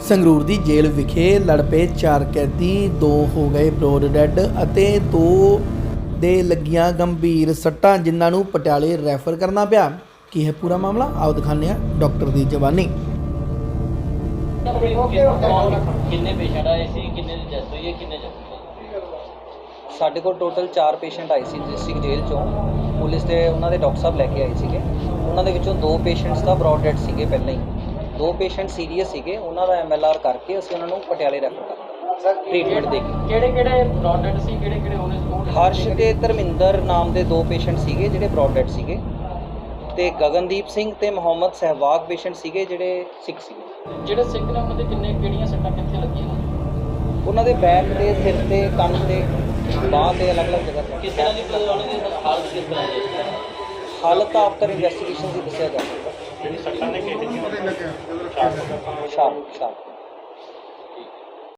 ਸੰਗਰੂਰ ਦੀ ਜੇਲ੍ਹ ਵਿਖੇ ਲੜ ਪਏ ਚਾਰ ਕੈਦੀ ਦੋ ਹੋ ਗਏ ਬਰੋਡ ਡੈਡ ਅਤੇ ਦੋ ਦੇ ਲੱਗੀਆਂ ਗੰਭੀਰ ਸੱਟਾਂ ਜਿਨ੍ਹਾਂ ਨੂੰ ਪਟਿਆਲੇ ਰੈਫਰ ਕਰਨਾ ਪਿਆ। ਕੀ ਹੈ ਪੂਰਾ ਮਾਮਲਾ? ਆਓ ਦਿਖਾਉਂਦੇ ਹਾਂ ਡਾਕਟਰ ਦੀ ਜ਼ਬਾਨੀ ਕਿੰਨੇ ਪੇਸ਼ੈਂਟ ਆਏ ਸੀ? ਕਿੰਨੇ ਦੀ ਡੈਥ ਹੋਈ ਹੈ? ਕਿੰਨੇ ਜ਼ਖਮੀ ਹੋਏ ਸਾਡੇ ਕੋਲ ਟੋਟਲ 4 ਪੇਸ਼ੈਂਟ ਆਏ ਸੀ ਡਿਸਟ੍ਰਿਕਟ ਜੇਲ੍ਹ ਚੋਂ। ਪੁਲਿਸ ਦੇ ਉਹਨਾਂ ਦੇ ਡਾਕਟਰ ਸਾਹਿਬ ਲੈ ਕੇ ਆਏ ਸੀਗੇ। ਉਹਨਾਂ ਦੇ ਵਿੱਚੋਂ ਦੋ ਪੇਸ਼ੈਂਟਸ ਤਾਂ ਬ੍ਰੌਡ ਡੈਡ ਸੀਗੇ ਪਹਿਲਾਂ ਹੀ। ਦੋ ਪੇਸ਼ੈਂਟ ਸੀਰੀਅਸ ਸੀਗੇ ਉਹਨਾਂ ਦਾ ਐਮਐਲਆਰ ਕਰਕੇ ਅਸੀਂ ਉਹਨਾਂ ਨੂੰ ਪਟਿਆਲੇ ਰੈਫਰ ਕਰਤਾ ਟ੍ਰੀਟਮੈਂਟ ਦੇ ਕੇ। ਕਿਹੜੇ ਕਿਹੜੇ ਬ੍ਰੌਡਡ ਸੀ ਕਿਹੜੇ ਕਿਹੜੇ ਉਹਨੇ ਹਰਸ਼ ਤੇ ਧਰਮਿੰਦਰ ਨਾਮ ਦੇ ਦੋ ਪੇਸ਼ੈਂਟ ਸੀਗੇ ਜਿਹੜੇ ਬ੍ਰੌਡ ਡੈਡ ਸੀਗੇ। ਤੇ ਗਗਨਦੀਪ ਸਿੰਘ ਤੇ ਮੁਹੰਮਦ ਸਹਿਵਾਗ ਪੇਸ਼ੈਂਟ ਸੀਗੇ ਜਿਹੜੇ ਸਿੱਖ ਸੀਗੇ। ਜਿਹੜੇ ਸਿੱਖ ਨੇ ਉਹਨਾਂ ਦੇ ਕਿੰਨੇ ਕਿਹੜੀਆਂ ਸੱਟਾਂ ਕਿੱਥੇ ਲੱਗੀਆਂ? ਉਹਨਾਂ ਦੇ ਬੈਕ ਤੇ ਸਿਰ ਤੇ ਕੰਨ ਤੇ ਬਾਹ ਤੇ ਅਲੱਗ-ਅਲੱਗ ਜਗ੍ਹਾ ਤੇ। ਕਿਸ ਤਰ੍ਹਾਂ ਦੀ ਉਹਨਾਂ ਦੀ ਹਾਲਤ ਕਿਸ ਤਰ੍ਹਾਂ ਦੀ ਹੈ ਹਾਲਤ ਆਫਟਰ ਇਨਵੈਸਟੀਗੇਸ਼ਨ ਦੀ ਦੱਸਿਆ ਜਾ ਸਕਦਾ। ਜਿਹੜੀ ਸੱਟਾਂ ਨੇ ਕਿਹੜੀਆਂ? 上上。下